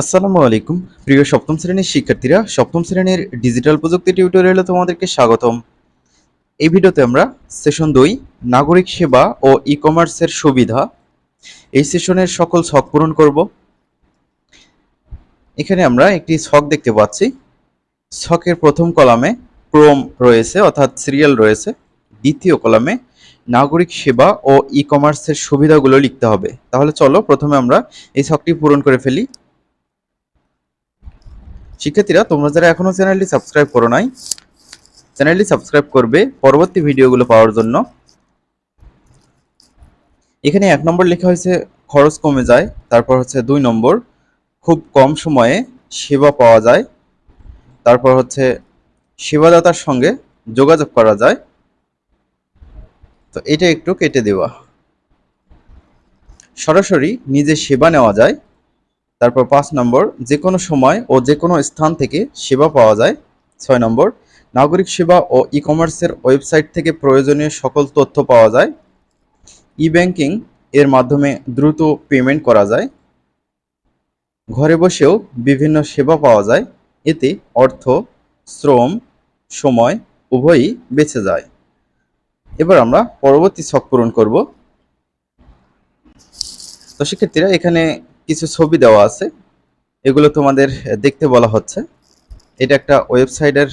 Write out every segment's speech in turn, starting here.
আসসালামু আলাইকুম। প্রিয় সপ্তম শ্রেণির শিক্ষার্থীরা, সপ্তম শ্রেণির ডিজিটাল প্রযুক্তি টিউটোরিয়ালে তোমাদেরকে স্বাগতম। এই ভিডিওতে আমরা সেশন দুই, নাগরিক সেবা ও ই কমার্সের সুবিধা, এই সেশনের সকল ছক পূরণ করব। এখানে আমরা একটি ছক দেখতে পাচ্ছি। ছকের প্রথম কলামে ক্রোম রয়েছে, অর্থাৎ সিরিয়াল রয়েছে। দ্বিতীয় কলামে নাগরিক সেবা ও ই কমার্সের সুবিধাগুলো লিখতে হবে। তাহলে চলো প্রথমে আমরা এই ছকটি পূরণ করে ফেলি। শিক্ষার্থীরা, তোমরা যারা এখনও চ্যানেলটি সাবস্ক্রাইব করো নাই, চ্যানেলটি সাবস্ক্রাইব করবে পরবর্তী ভিডিওগুলো পাওয়ার জন্য। এখানে এক নম্বর লেখা হয়েছে, খরচ কমে যায়, তারপর হচ্ছে দুই নম্বর, খুব কম সময়ে সেবা পাওয়া যায়, তারপর হচ্ছে সেবাদাতার সঙ্গে যোগাযোগ করা যায়। তো এটা একটু কেটে দেওয়া। সরাসরি নিজে সেবা নেওয়া যায় তারপর পাঁচ নম্বর যে কোনো সময় ও যে কোনো স্থান থেকে সেবা পাওয়া যায়। ছয় নম্বর, নাগরিক সেবা ও ই কমার্সের ওয়েবসাইট থেকে প্রয়োজনীয় সকল তথ্য পাওয়া যায়। ই ব্যাংকিং এর মাধ্যমে দ্রুত পেমেন্ট করা যায়। ঘরে বসেও বিভিন্ন সেবা পাওয়া যায়। এতে অর্থ, শ্রম, সময় উভয়ই বেঁচে যায়। এবার আমরা পরবর্তী ছক পূরণ করব। তো শিক্ষার্থীরা এখানে কিছু ছবি দেওয়া আছে। এগুলো তোমাদের দেখতে বলা হচ্ছে। এটা একটা ওয়েবসাইটের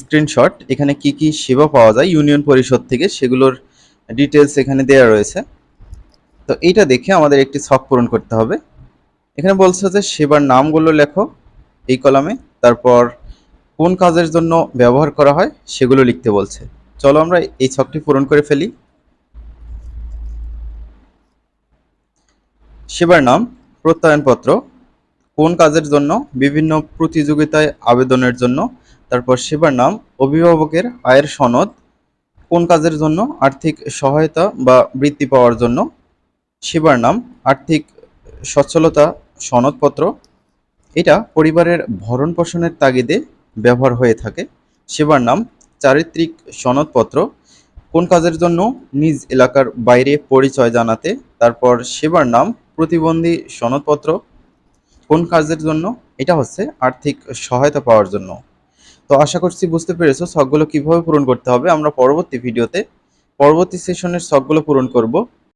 স্ক্রিনশট। এখানে কি কি সেবা পাওয়া যায় ইউনিয়ন পরিষদ থেকে সেগুলোর ডিটেলস এখানে দেওয়া রয়েছে। তো এইটা দেখে আমাদের একটি ছক পূরণ করতে হবে। এখানে বলছে যে সেবার নামগুলো লেখো এই কলামে, তারপর কোন কাজের জন্য ব্যবহার করা হয় সেগুলো লিখতে বলছে। চলো আমরা এই ছকটি পূরণ করে ফেলি। সেবার নাম প্রত্যয়নপত্র। কোন কাজের জন্য? বিভিন্ন প্রতিযোগিতায় আবেদনের জন্য। তারপর সেবার নাম অভিভাবকের আয়ের সনদ। কোন কাজের জন্য? আর্থিক সহায়তা বা বৃত্তি পাওয়ার জন্য। সেবার নাম আর্থিক সচ্ছলতা সনদপত্র। এটা পরিবারের ভরণ পোষণের তাগিদে ব্যবহার হয়ে থাকে। সেবার নাম চারিত্রিক সনদপত্র। কোন কাজের জন্য? নিজ এলাকার বাইরে পরিচয় জানাতে। তারপর সেবার নাম প্রতিবন্ধী সনদপত্র কোন কাজের জন্য? এটা হচ্ছে আর্থিক সহায়তা পাওয়ার জন্য। তো আশা করছি বুঝতে পেরেছ সবগুলো কীভাবে পূরণ করতে হবে। আমরা পরবর্তী ভিডিওতে, পরবর্তী সেশনের সবগুলো পূরণ করব।